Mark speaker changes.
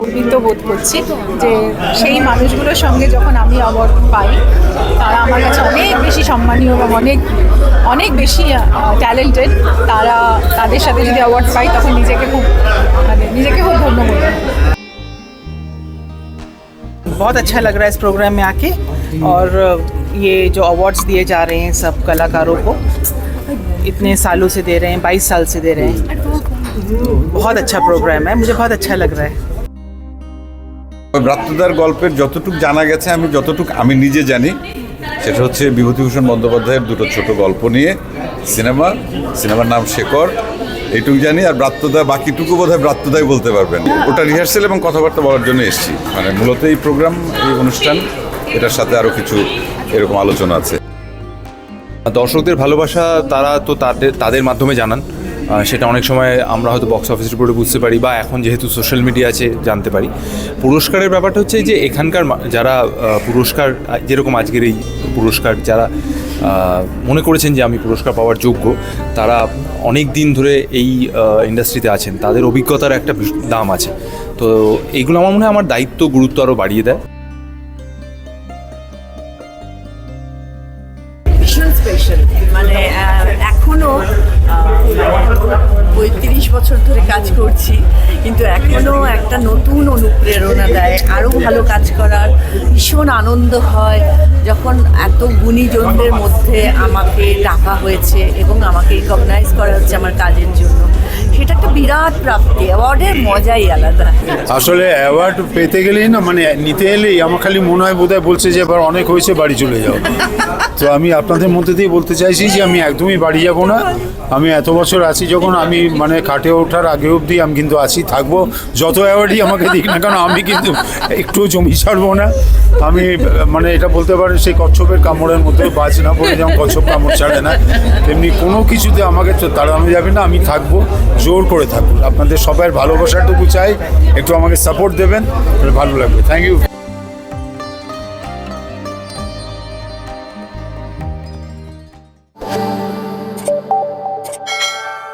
Speaker 1: গর্বিত বোধ করছি যে সেই মানুষগুলোর সঙ্গে যখন আমি অ্যাওয়ার্ড পাই তারা আমার কাছে অনেক বেশি সম্মানীয় এবং অনেক অনেক বেশি ট্যালেন্টেড তারা তাদের সাথে যদি অ্যাওয়ার্ড পাই তখন নিজেকে খুব মানে নিজেকে খুব ধন্য মনে হয়
Speaker 2: बहुत अच्छा लग रहा है इस प्रोग्राम में आके और ये जो अवार्ड्स दिए जा रहे हैं सब कलाकारों को इतने सालों से दे रहे हैं बाईस साल से दे रहे हैं बहुत अच्छा प्रोग्राम है मुझे बहुत अच्छा लग रहा है
Speaker 3: ভ্রাতৃদার গল্পের যতটুক জানা গেছে, আমি যতটুক আমি নিজে জানি, সেটা হচ্ছে বিভূতিভূষণ বন্দ্যোপাধ্যায়ের দুটো ছোট গল্প নিয়ে সিনেমা। সিনেমার নাম শেখর, এইটুকু জানি, আর ব্রাত্যদা বাকিটুকু বোধ হয় ব্রাত্যদাই বলতে পারবেন। ওটা রিহার্সেল এবং কথাবার্তা বলার জন্য এসেছি। মানে মূলত এই প্রোগ্রাম এই অনুষ্ঠান, এটার সাথে আরও কিছু এরকম আলোচনা আছে।
Speaker 4: দর্শকদের ভালোবাসা তারা তো তাদের তাদের মাধ্যমে জানান। সেটা অনেক সময় আমরা হয়তো বক্স অফিসের উপরে বুঝতে পারি বা এখন যেহেতু সোশ্যাল মিডিয়া আছে জানতে পারি। পুরস্কারের ব্যাপারটা হচ্ছে যে এখানকার যারা পুরস্কার যেরকম আজকের এই পুরস্কার, যারা মনে করেছেন যে আমি পুরস্কার পাওয়ার যোগ্য, তারা অনেক দিন ধরে এই ইন্ডাস্ট্রিতে আছেন। তাদের অভিজ্ঞতার একটা দাম আছে। তো এইগুলো আমার মনে হয় আমার দায়িত্ব, গুরুত্ব আরও বাড়িয়ে দেয়।
Speaker 5: মানে একটা নতুন অনুপ্রেরণা দেয় আরও ভালো কাজ করার ভীষণ আনন্দ হয়। যখন এত গুণীজনদের মধ্যে আমাকে ডাকা হয়েছে এবং আমাকে রিকগনাইজ করা হচ্ছে আমার কাজের জন্য। সেটা একটা বিরাট প্রাপ্তি, অ্যাওয়ার্ডের মজাই আলাদা।
Speaker 6: আসলে অ্যাওয়ার্ড পেতে গেলেই না মানে নিতে এলেই আমার খালি মনে হয় বোধহয় বলছে যে এবার অনেক হয়েছে, বাড়ি চলে যাও। তো আমি আপনাদের মধ্যে দিয়ে বলতে চাইছি যে আমি একদমই বাড়ি যাব না। আমি এত বছর আছি যখন আমি মানে কাটে ওঠার আগে অবধি আমি কিন্তু আছি, থাকব। যত অ্যাওয়ার্ডই আমাকে দিক না কেন, আমি কিন্তু একটু জমি ছাড়বো না। আমি মানে এটা বলতে পারেন, সেই কচ্ছপের কামড়ের মধ্যে বাজ না পড়ে, যেমন কচ্ছপ কামড় ছাড়ে না। তেমনি কোনো কিছুতে আমাকে তো তাড়ানো যাবে না, আমি থাকব। জোর করে থাকুন। আপনাদের সবাই ভালোবাসাটুকু চাই, একটু আমাকে সাপোর্ট দেবেন ভালো লাগবে। Thank you